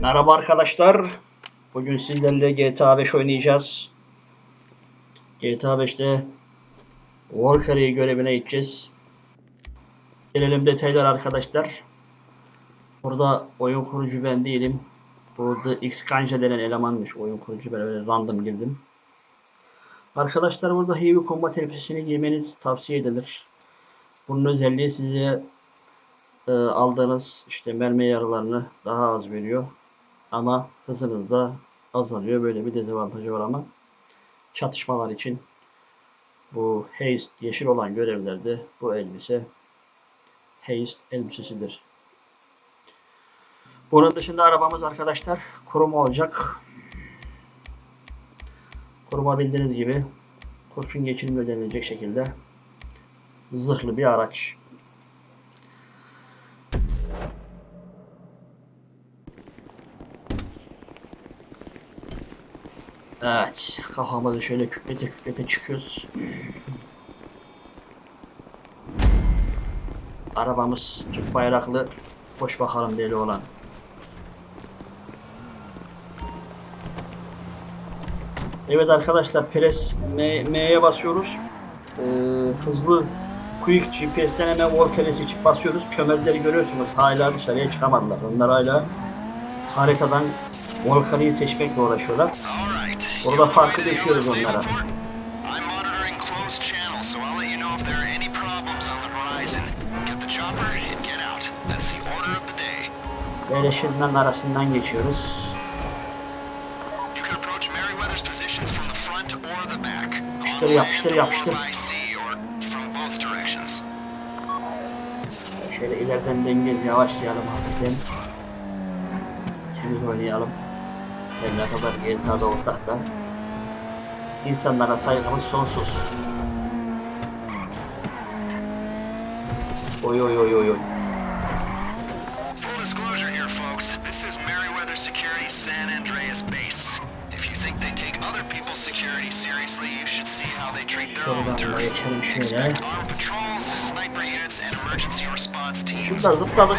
Merhaba arkadaşlar. Bugün sizlerle GTA 5 oynayacağız. GTA 5'te Warcraft'ı görevine gideceğiz. Gelelim detaylar arkadaşlar. Burada oyun kurucu ben değilim. Burada X Kanja denen elemanmış. Oyun kurucu ben öyle random girdim. Arkadaşlar burada Heavy Combat elbisesini giymeniz tavsiye edilir. Bunun özelliği size e, aldığınız işte mermi yaralarını daha az veriyor. Ama hızınız da azalıyor. Böyle bir dezavantajı var ama çatışmalar için bu haste yeşil olan görevlerde bu elbise haste elbisesidir. Bunun dışında arabamız arkadaşlar koruma olacak. Koruma bildiğiniz gibi kurşun geçirme ödenilecek şekilde zırhlı bir araç. Evet, kafamızı şöyle kütlete kütlete çıkıyoruz. Arabamız Türk bayraklı, hoş bakalım deli olan. Evet arkadaşlar, pres M'ye basıyoruz. Ee, hızlı Quick GPS'ten hemen Warfare'e seçip basıyoruz. Çömezleri görüyorsunuz, hala dışarıya çıkamadılar. Onlar hala haritadan Volkan'ı seçmekle uğraşıyorlar. Orada farkı düşüyoruz onlara. Böyle şırından arasından geçiyoruz. Yapıştır, yapıştır, yapıştır. Şöyle ileriden dengeli yavaşlayalım hafiften. Temiz oynayalım. Her ne kadar GTA'da olsak da insanlara saygımız sonsuz. Oy oy oy oy oy. Full disclosure here, folks. This is Meriwether Security San Andreas Base. Think they take other people's security seriously, you should see how they treat their own turf. Expect armed patrols, sniper units, and emergency response teams. Şurada zıpladık.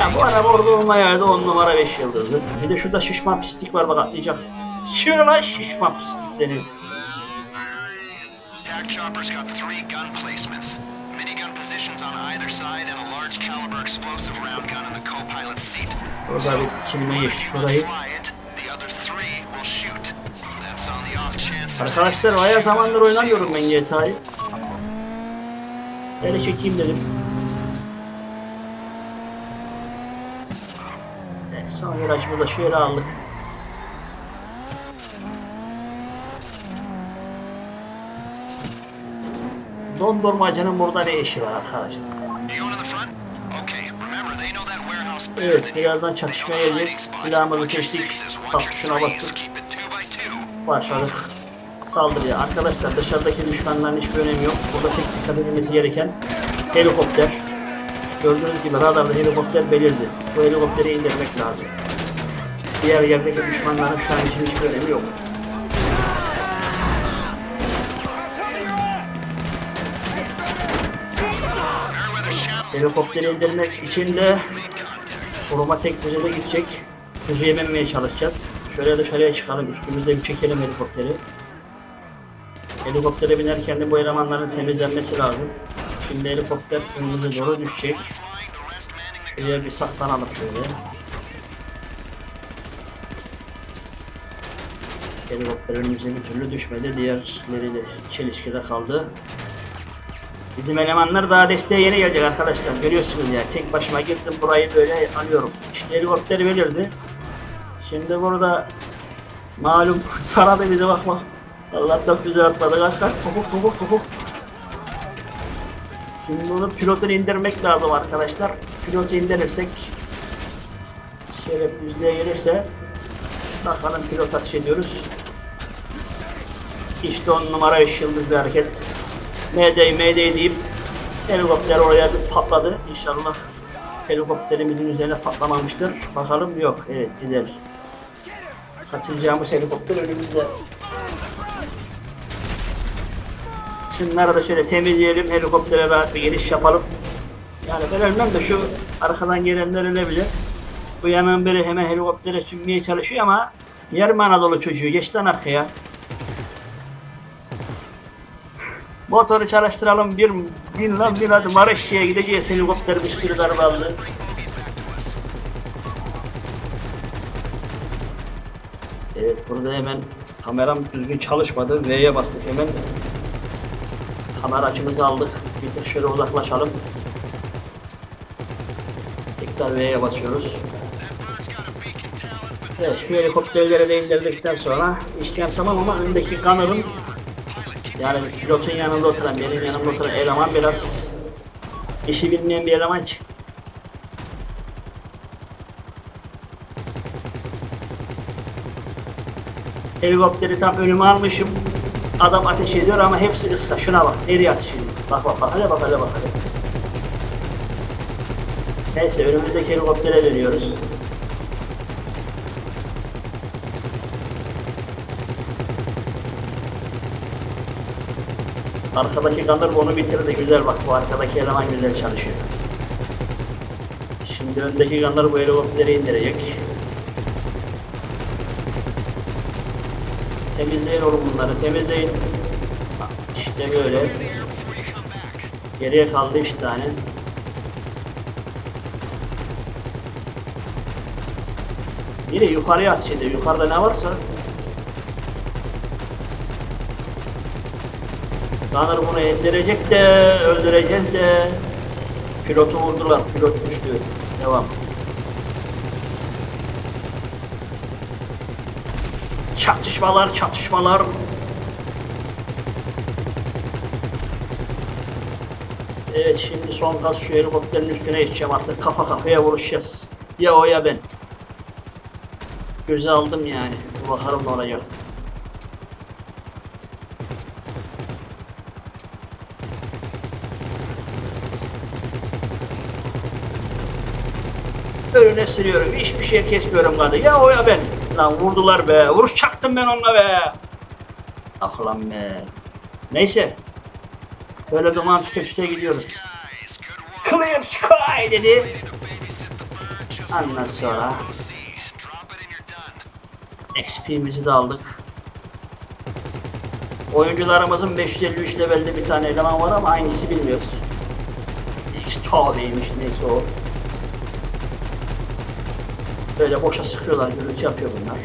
Ya bu araba orada olmayaydı on numara 5 yıldızlı. Bir de şurada şişman pislik var bak atlayacak. Şurada lan şişman pislik senin. Attack choppers got three gun placements. Minigun positions on either side and a large caliber explosive round gun in the co-pilot's seat. Orada bir of geçtik orayı. Arkadaşlar bayağı zamandır oynamıyorum ben. GTA'yı. Böyle çekeyim dedim. Evet, son virajımı da şöyle aldık. Dondurmacının burada ne işi var arkadaşlar? Evet, birazdan çatışmaya spots. Silahımızı seçtik. Bak şuna bastık. Başladık. Saldırıya. Arkadaşlar dışarıdaki düşmanların hiçbir önemi yok. Burada tek dikkat edilmesi gereken helikopter. Gördüğünüz gibi radarda helikopter belirdi. Bu helikopteri indirmek lazım. Diğer yerdeki düşmanların şu an için hiçbir önemi yok. Helikopteri indirmek için de koruma tek düzeyde gidecek. Hızı yememeye çalışacağız. Şöyle dışarıya çıkalım. Üstümüzde bir çekelim helikopteri. Helikoptere binerken de bu elemanların temizlenmesi lazım. Şimdi helikopter önümüze doğru düşecek. Buraya bir saklanalım şöyle. Helikopter önümüze bir türlü düşmedi. Diğerleri de çelişkide kaldı. Bizim elemanlar daha desteğe yeni gelecek arkadaşlar. Görüyorsunuz ya. Tek başıma gittim burayı böyle alıyorum. İşte helikopter verildi. Şimdi burada malum taradı bize bak bak. Allah'tan füze atladı. Kaç kaç topuk topuk topuk. Şimdi bunu pilotunu indirmek lazım arkadaşlar. Pilotu indirirsek şöyle yüzdeye gelirse bakalım pilot atış ediyoruz. İşte on numara 5 yıldız bir hareket. Mayday Mayday deyip helikopter oraya bir patladı. İnşallah helikopterimizin üzerine patlamamıştır. Bakalım yok. Evet gider. Kaçıracağımız helikopter önümüzde. Şunları da şöyle temizleyelim. Helikoptere rahat bir giriş yapalım. Yani ben ölmem de şu arkadan gelenler ölebilir. Bu yanın biri hemen helikoptere sürmeye çalışıyor ama yarım Anadolu çocuğu geç lan arkaya. Motoru çalıştıralım bir bin lan bir hadi Maraşşı'ya gideceğiz helikopter bir sürü darbe. Evet burada hemen kameram düzgün çalışmadı. V'ye bastık hemen. Kamera açımızı aldık. Bir tık şöyle uzaklaşalım. Tekrar V'ye basıyoruz. Evet şu helikopterleri de indirdikten sonra işlem tamam ama öndeki kanalın yani pilotun yanında oturan, benim yanımda oturan eleman biraz işi bilmeyen bir eleman çıktı. Helikopteri tam önüme almışım. Adam ateş ediyor ama hepsi ıska. Şuna bak. Nereye ateş ediyor? Bak bak bak. Hadi bak hadi bak hadi. Neyse önümüzdeki helikoptere dönüyoruz. Arkadaki kanır onu bitirdi. Güzel bak bu arkadaki eleman güzel çalışıyor. Şimdi öndeki kanır bu helikopteri indirecek. Temizleyin oğlum bunları temizleyin. Bak, İşte böyle. Geriye kaldı üç tane. Yine yukarıya at şimdi. Yukarıda ne varsa. Tanrı bunu indirecek de öldüreceğiz de. Pilotu vurdular. Pilot düştü. Devam. Çatışmalar, çatışmalar. Evet şimdi son gaz şu helikopterin üstüne geçeceğim artık kafa kafaya vuruşacağız. Ya o ya ben. Göze aldım yani. Bakalım olacak. Önüne sürüyorum. Hiçbir şey kesmiyorum kadın. Ya o ya ben. Lan vurdular be. Vuruş çaktım ben onunla be. Ah lan be. Neyse. Böyle duman köşte gidiyoruz. Clear sky dedi. Ondan sonra. XP'mizi de aldık. Oyuncularımızın 553 levelde bir tane eleman var ama hangisi bilmiyoruz. X neymiş neyse o. Böyle boşa sıkıyorlar, gürültü yapıyor bunlar.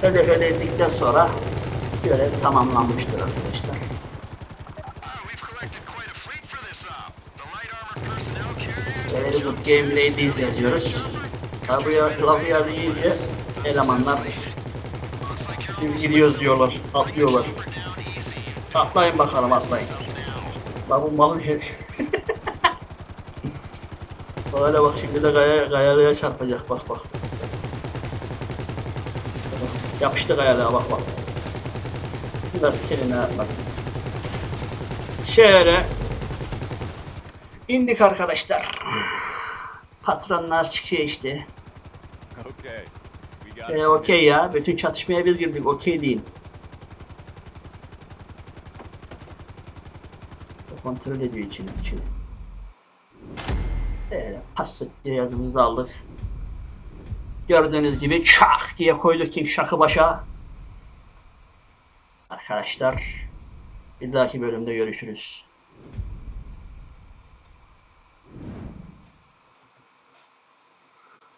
Hedefe edildikten sonra görev tamamlanmıştır arkadaşlar. Very good gameplay diz yazıyoruz. Tabi lafı yazınca elemanlar biz gidiyoruz diyorlar, atlıyorlar. Atlayın bakalım atlayın. Bak bu malın her... Böyle bak şimdi de kaya, kayalığa çarpacak bak bak. Yapıştı kayalığa bak bak. Nasıl seni ne yapmasın. Şöyle. indik arkadaşlar. Patronlar çıkıyor işte. Okay. Ee, okey ya. Bütün çatışmaya biz girdik. Okey deyin. Kontrol ediyor içini. içini. Böyle pas cihazımızı da aldık. Gördüğünüz gibi çak diye koyduk ki şakı başa. Arkadaşlar bir dahaki bölümde görüşürüz.